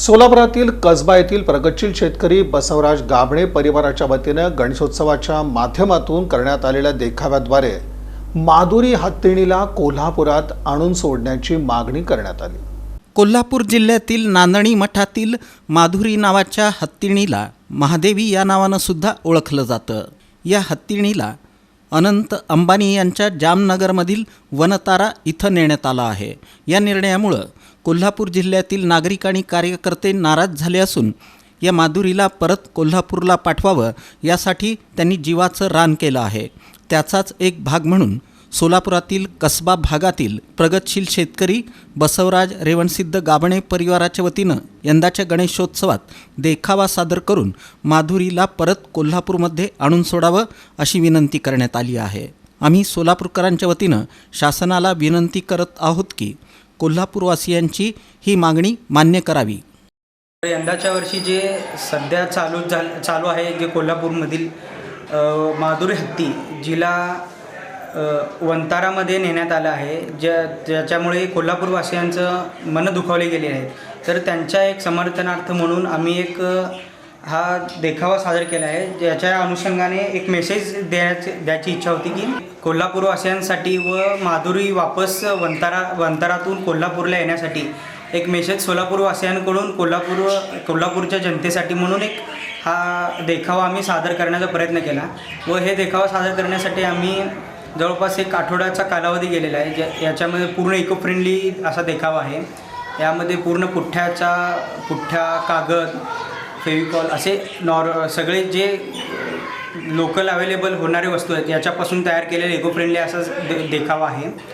सोलापुरातील कसबा येथील प्रगतशील शेतकरी बसवराज गाभणे परिवाराच्या वतीनं गणेशोत्सवाच्या माध्यमातून करण्यात आलेल्या देखाव्याद्वारे माधुरी हत्तीणीला कोल्हापुरात आणून सोडण्याची मागणी करण्यात आली. कोल्हापूर जिल्ह्यातील नांदणी मठातील माधुरी नावाच्या हत्तीणीला महादेवी या नावानं सुद्धा ओळखलं जातं. या हत्तीणीला अनंत अंबानी यांच्या जामनगरमधील वनतारा इथं नेण्यात आला आहे. या निर्णयामुळं कोल्हापूर जिल्ह्यातील नागरिक आणि कार्यकर्ते नाराज झाले असून या माधुरीला परत कोल्हापूरला पाठवावं यासाठी त्यांनी जीवाचं रान केलं आहे. त्याचाच एक भाग म्हणून सोलापुरातील कसबा भागातील प्रगतशील शेतकरी बसवराज रेवणसिद्ध गाबणे परिवाराच्या वतीनं यंदाच्या गणेशोत्सवात देखावा सादर करून माधुरीला परत कोल्हापूरमध्ये आणून सोडावं अशी विनंती करण्यात आली आहे. आम्ही सोलापूरकरांच्या वतीनं शासनाला विनंती करत आहोत की कोल्हापूरवासियांची ही मागणी मान्य करावी. यंदाच्या वर्षी जे सध्या चालू झाल चालू आहे जे कोल्हापूरमधील माधुरी हत्ती जिला वंतारामध्ये नेण्यात आलं आहे. ज्या ज्याच्यामुळे कोल्हापूरवासियांचं मन दुखावले गेले आहेत. तर त्यांच्या एक समर्थनार्थ म्हणून आम्ही एक हा देखावा सादर केला आहे. ज्याच्या अनुषंगाने एक मेसेज द्यायची द्यायची इच्छा होती की कोल्हापूरवासियांसाठी व माधुरी वापस वंतारा वंतारातून कोल्हापूरला येण्यासाठी एक मेसेज सोलापूरवासियांकडून कोल्हापूर कोल्हापूरच्या जनतेसाठी म्हणून एक हा देखावा आम्ही सादर करण्याचा प्रयत्न केला. व हे देखावा सादर करण्यासाठी आम्ही जवळपास एक आठवड्याचा कालावधी गेलेला आहे ज्या याच्यामध्ये पूर्ण इको फ्रेंडली असा देखावा आहे. यामध्ये पूर्ण पुठ्ठ्याचा पुठ्ठ्या कागद फेविकॉल असे नॉर सगळे जे लोकल अवेलेबल होणारे वस्तू आहेत याच्यापासून तयार केलेले इको फ्रेंडली असा दे देखावा आहे.